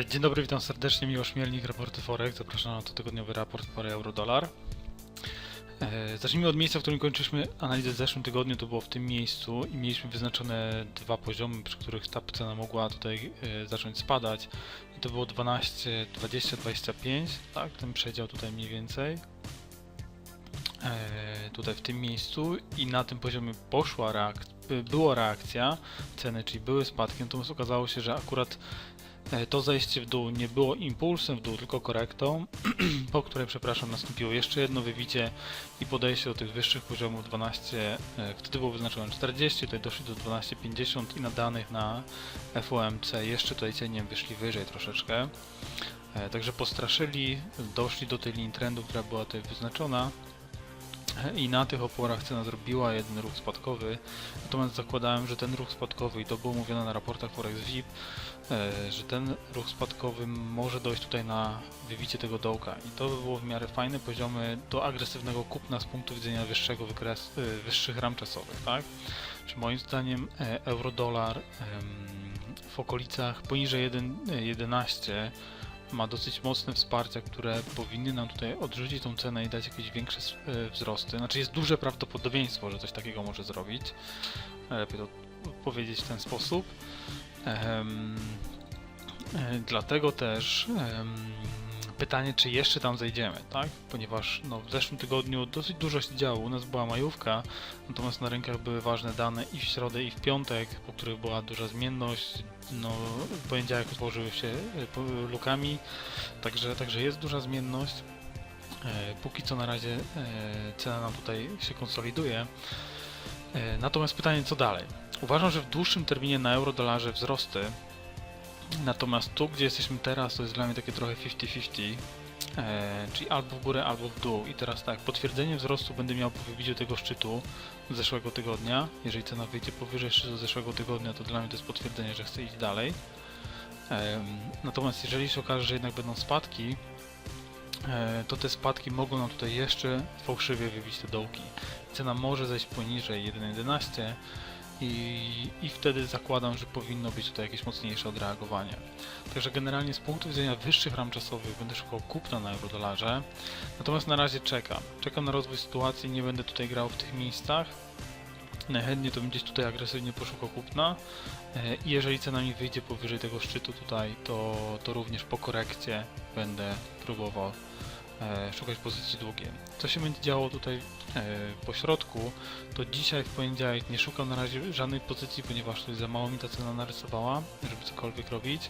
E, Dzień dobry, witam serdecznie, Miłosz Mielnik, raporty Forex. Zapraszam na cotygodniowy raport pary euro-dolar. E, Zacznijmy od miejsca, w którym kończyliśmy analizę w zeszłym tygodniu, to było w tym miejscu i mieliśmy wyznaczone dwa poziomy, przy których ta cena mogła tutaj e, zacząć spadać. I to było 12, 20, 25, tak, ten przedział tutaj mniej więcej. Tutaj w tym miejscu i na tym poziomie poszła reakcja, była reakcja ceny, czyli były spadki, natomiast okazało się, że akurat To zejście w dół nie było impulsem w dół, tylko korektą, po której, przepraszam, nastąpiło jeszcze jedno wybicie i podejście do tych wyższych poziomów 12, e, wtedy było wyznaczone 40, tutaj doszli do 12,50 i na danych na FOMC jeszcze tutaj cieniem wyszli wyżej troszeczkę. E, Także postraszyli, doszli do tej linii trendu, która była tutaj wyznaczona e, i na tych oporach cena zrobiła jeden ruch spadkowy, natomiast zakładałem, że ten ruch spadkowy, i to było mówione na raportach Forex VIP, e, że ten ruch spadkowy może dojść tutaj na wybicie tego dołka i to by było w miarę fajne poziomy do agresywnego kupna z punktu widzenia wyższego wykres, e, wyższych ram czasowych, tak? Czy moim zdaniem e, euro-dolar w okolicach poniżej 1, e, 11 ma dosyć mocne wsparcia, które powinny nam tutaj odrzucić tą cenę i dać jakieś większe e, wzrosty. Znaczy jest duże prawdopodobieństwo, że coś takiego może zrobić. Lepiej to powiedzieć w ten sposób. Em, e, Dlatego też pytanie, czy jeszcze tam zejdziemy, tak? Ponieważ no, w zeszłym tygodniu dosyć dużo się działo. U nas była majówka, natomiast na rynkach były ważne dane i w środę, i w piątek, po których była duża zmienność. No, w poniedziałek otworzyły się e, lukami, także, także jest duża zmienność. E, Póki co na razie e, cena nam tutaj się konsoliduje. Natomiast pytanie, co dalej? Uważam, że w dłuższym terminie na euro-dolarze wzrosty, natomiast tu, gdzie jesteśmy teraz, to jest dla mnie takie trochę 50-50, e, czyli albo w górę, albo w dół. I teraz tak, potwierdzenie wzrostu będę miał po wybiciu tego szczytu z zeszłego tygodnia. Jeżeli cena wyjdzie powyżej szczytu z zeszłego tygodnia, to dla mnie to jest potwierdzenie, że chcę iść dalej. Natomiast jeżeli się okaże, że jednak będą spadki, to te spadki mogą nam tutaj jeszcze fałszywie wybić te dołki. Cena może zejść poniżej 1.11 i, i wtedy zakładam, że powinno być tutaj jakieś mocniejsze odreagowanie. Także generalnie z punktu widzenia wyższych ram czasowych będę szukał kupna na eurodolarze, natomiast na razie czekam. Czekam na rozwój sytuacji, nie będę tutaj grał w tych miejscach. Najchętniej to bym gdzieś tutaj agresywnie poszukał kupna E, i jeżeli cena mi wyjdzie powyżej tego szczytu tutaj, to, to również po korekcie będę próbował e, szukać pozycji długiej. Co się będzie działo tutaj e, po środku, to dzisiaj w poniedziałek nie szukam na razie żadnej pozycji, ponieważ tutaj za mało mi ta cena narysowała, żeby cokolwiek robić.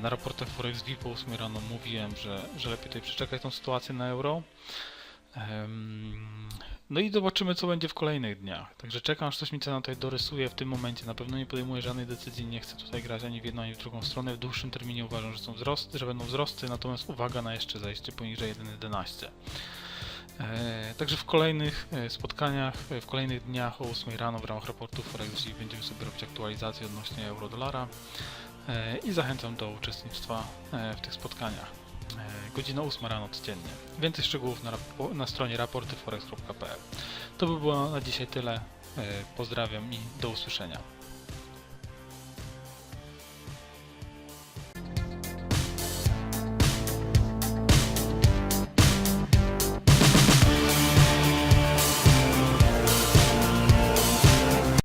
Na raportach Forex VIP o 8 rano mówiłem, że, że lepiej tutaj przeczekać tą sytuację na euro. No i zobaczymy, co będzie w kolejnych dniach. Także czekam, aż coś mi cena tutaj dorysuje w tym momencie. Na pewno nie podejmuję żadnej decyzji, nie chcę tutaj grać ani w jedną, ani w drugą stronę. W dłuższym terminie uważam, że są wzrosty, że będą wzrosty, natomiast uwaga na jeszcze zejście poniżej 1.11. E, Także w kolejnych e, spotkaniach, e, w kolejnych dniach o 8 rano w ramach raportu Forex będziemy sobie robić aktualizację odnośnie euro-dolara i zachęcam do uczestnictwa w tych spotkaniach. E, Godzina 8 rano codziennie. Więcej szczegółów na, na stronie raportyforex.pl. To by było na dzisiaj tyle. E, Pozdrawiam i do usłyszenia.